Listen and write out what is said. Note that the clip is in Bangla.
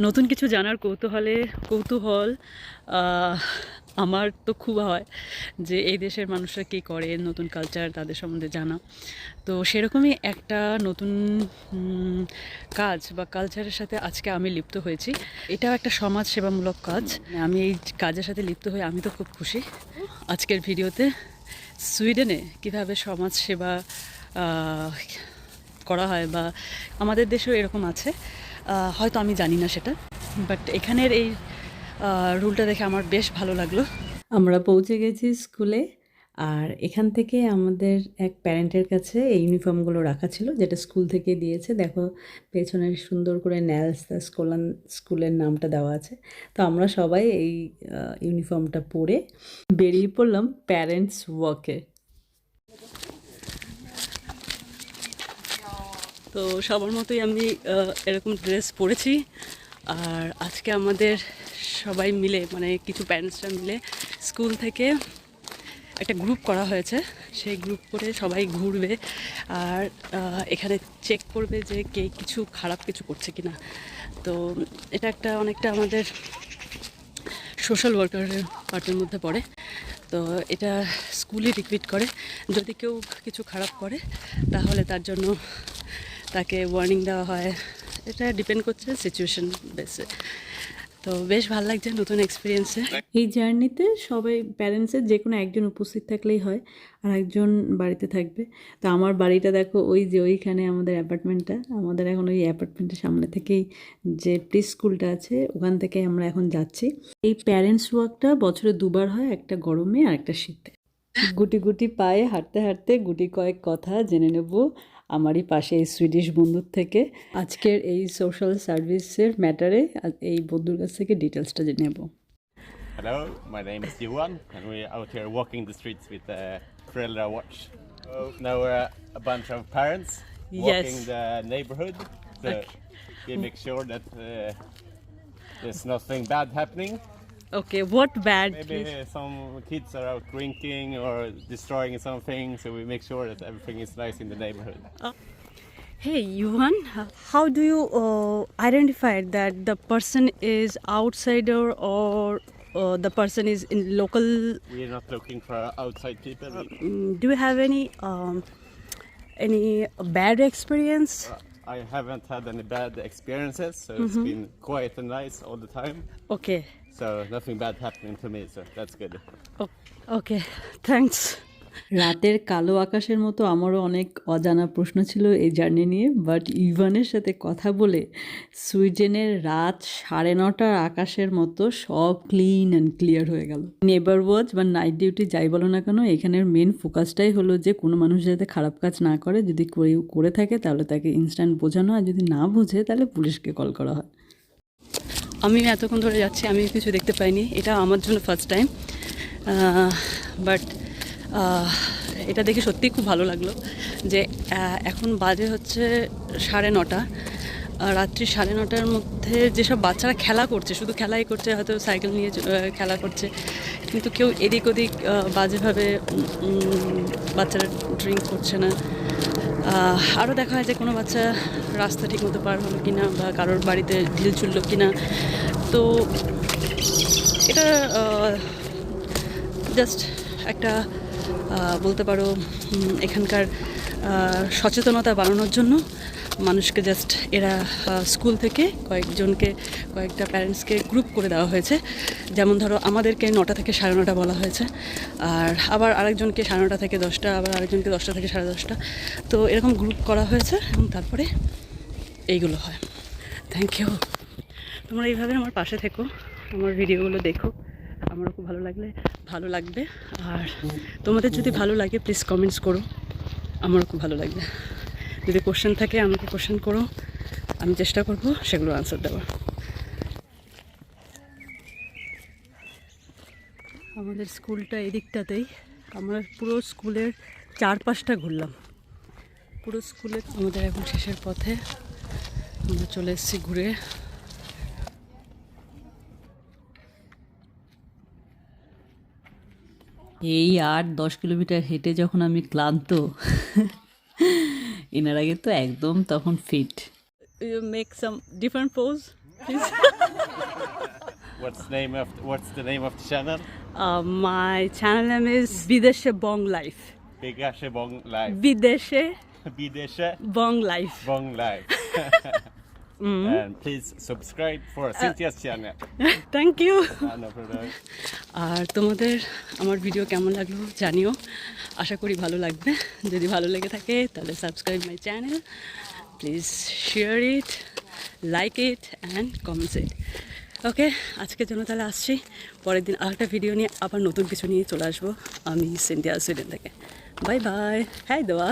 নতুন কিছু জানার কৌতূহলে, কৌতূহল আমার তো খুব হয় যে এই দেশের মানুষরা কী করে, নতুন কালচার তাদের সম্বন্ধে জানা। তো সেরকমই একটা নতুন কাজ বা কালচারের সাথে আজকে আমি লিপ্ত হয়েছি। এটাও একটা সমাজ সেবামূলক কাজ। আমি এই কাজের সাথে লিপ্ত হয়ে আমি তো খুব খুশি। আজকের ভিডিওতে সুইডেনে কীভাবে সমাজ সেবা করা হয় বা আমাদের দেশেও এরকম আছে। হয়তো আমি জানি না সেটা বাট এখানের এই রুলটা দেখে আমার বেশ ভালো লাগল। আমরা পৌঁছে গেছি স্কুলে, আর এখান থেকে আমাদের এক প্যারেন্টের কাছে এই ইউনিফর্মগুলো রাখা ছিল, যেটা স্কুল থেকে দিয়েছে। দেখো, পেছনে সুন্দর করে ন্যালস স্কুলান স্কুলের নামটা দেওয়া আছে। তো আমরা সবাই এই ইউনিফর্মটা পরে বেরিয়ে পড়লাম প্যারেন্টস ওয়ার্কে তো সবার মতোই আমি এরকম ড্রেস পরেছি। আর আজকে আমাদের সবাই মিলে মানে কিছু প্যারেন্টসরা মিলে স্কুল থেকে একটা গ্রুপ করা হয়েছে। সেই গ্রুপ করে সবাই ঘুরবে আর এখানে চেক করবে যে কে কিছু খারাপ কিছু করছে কিনা। তো এটা একটা অনেকটা আমাদের সোশ্যাল ওয়ার্কারের পার্টির মধ্যে পড়ে। তো এটা স্কুলই রিপিট করে। যদি কেউ কিছু খারাপ করে, তাহলে তার জন্য তাকে ওয়ার্নিং দেওয়া হয়। এটা ডিপেন্ড করছে সিচুয়েশন বেসে তো বেশ ভালো লাগছে নতুন এক্সপিরিয়েন্সে এই জার্নিতে সবাই প্যারেন্টসের যে কোনো একজন উপস্থিত থাকলেই হয় আর একজন বাড়িতে থাকবে। তো আমার বাড়িটা দেখো ওই যে ওইখানে আমাদের অ্যাপার্টমেন্টটা আমাদের এখন ওই অ্যাপার্টমেন্টের সামনে থেকেই যে প্রি স্কুলটা আছে, ওখান থেকে আমরা এখন যাচ্ছি। এই প্যারেন্টস ওয়াকটা বছরে দুবার হয়, একটা গরমে আর একটা শীতে। গুটি গুটি পায়ে হাঁটতে হাঁটতে গুটি কয়েক কথা জেনে নেব। আমারই পাশে এই সুইডিশ বন্ধুর থেকে আজকের এই সোশ্যাল সার্ভিসের ম্যাটারে এই বন্ধুর কাছ থেকে ডিটেলসটা জেনে নেব Hello, my name is Johan, and we're out here walking the streets with uh, Föräldrar Watch. So now we're a bunch of parents walking Yes. the neighborhood. So Okay. we make sure that uh, there's nothing bad happening. Okay, what bad? Maybe some kids are out drinking or destroying something, so we make sure that everything is nice in the neighborhood. Uh, hey, Yuan, how do you uh, identify that the person is outsider or uh, the person is in local? We are not looking for outside people. Uh, mm, do you have any um, any bad experience? Uh, I haven't had any bad experiences, so mm -hmm. it's mm-hmm. been quiet and nice all the time. Okay. So nothing bad happening to me, so that's good. O- okay, thanks. রাতের কালো আকাশের মতো আমারও অনেক অজানা প্রশ্ন ছিল এই জার্নি নিয়ে বাট ইভানের সাথে কথা বলে সুইডেনের রাত সাড়ে নটার আকাশের মতো সব ক্লিন অ্যান্ড ক্লিয়ার হয়ে গেল নেবার ওয়াচ বা নাইট ডিউটি যাই বলো না কেন এখানের মেন ফোকাসটাই হলো যে কোনো মানুষ যাতে খারাপ কাজ না করে যদি করে থাকে তাহলে তাকে ইনস্ট্যান্ট বোঝানো আর যদি না বোঝে তাহলে পুলিশকে কল করা হয় আমি এতক্ষণ ধরে যাচ্ছি, আমি কিছু দেখতে পাইনি। এটা আমার জন্য ফার্স্ট টাইম বাট এটা দেখে সত্যিই খুব ভালো লাগল যে এখন বাজে হচ্ছে সাড়ে নটা। রাত্রি সাড়ে নটার মধ্যে যেসব বাচ্চারা খেলা করছে, শুধু খেলাই করছে, হয়তো সাইকেল নিয়ে খেলা করছে, কিন্তু কেউ এদিক ওদিক বাজেভাবে বাচ্চারা ড্রিঙ্ক করছে না। আরও দেখা হয় যে কোনো বাচ্চা রাস্তা ঠিক মতো পার হলো কি না বা কারোর বাড়িতে ঢিল ছুটল কি না তো এটা জাস্ট একটা বলতে পারো এখানকার সচেতনতা বাড়ানোর জন্য। মানুষকে জাস্ট এরা স্কুল থেকে কয়েকজনকে, কয়েকটা প্যারেন্টসকে গ্রুপ করে দেওয়া হয়েছে। যেমন ধরো আমাদেরকে নটা থেকে সাড়ে নটা বলা হয়েছে, আর আবার আরেকজনকে সাড়ে নটা থেকে দশটা, আবার আরেকজনকে দশটা থেকে সাড়ে দশটা। তো এরকম গ্রুপ করা হয়েছে এবং তারপরে এইগুলো হয়। থ্যাংক ইউ তোমরা এইভাবে আমার পাশে থেকো, আমার ভিডিওগুলো দেখো। আমারও খুব ভালো লাগলে, ভালো লাগবে। আর তোমাদের যদি ভালো লাগে প্লিজ কমেন্টস করো। আমারও খুব ভালো লাগবে। যদি কোশ্চেন থাকে, আমাকে কোশ্চেন করো। আমি চেষ্টা করব সেগুলো আনসার দেওয়ার। আমাদের স্কুলটা এদিকটাতেই। আমরা পুরো স্কুলের চারপাশটা ঘুরলাম। পুরো স্কুলে আমাদের এখন শেষের পথে। আমরা চলে এসেছি ঘুরে। এই আট দশ কিলোমিটার হেঁটে যখন আমি ক্লান্ত এনার আগে তো একদম তখন fit you make some different pose please What's name of what's the name of the channel? Uh, my channel name is বিদেশে Bong Life. Bigashe Bong Life. বিদেশে Bideshe Bong Life. Bong Live. And please subscribe for Cynthia's channel. no problem. আর তোমাদের আমার ভিডিও কেমন লাগল জানিও। আশা করি ভালো লাগবে। যদি ভালো লেগে থাকে তাহলে subscribe my channel please share it like it and comments it okay আজকের জন্য তাহলে আসছি। পরের দিন আরেকটা ভিডিও নিয়ে আবার নতুন কিছু নিয়ে চলে আসব। আমি সিন্ডিয়া সুইডেন থেকে। বাই বাই হ্যাঁ দেওয়া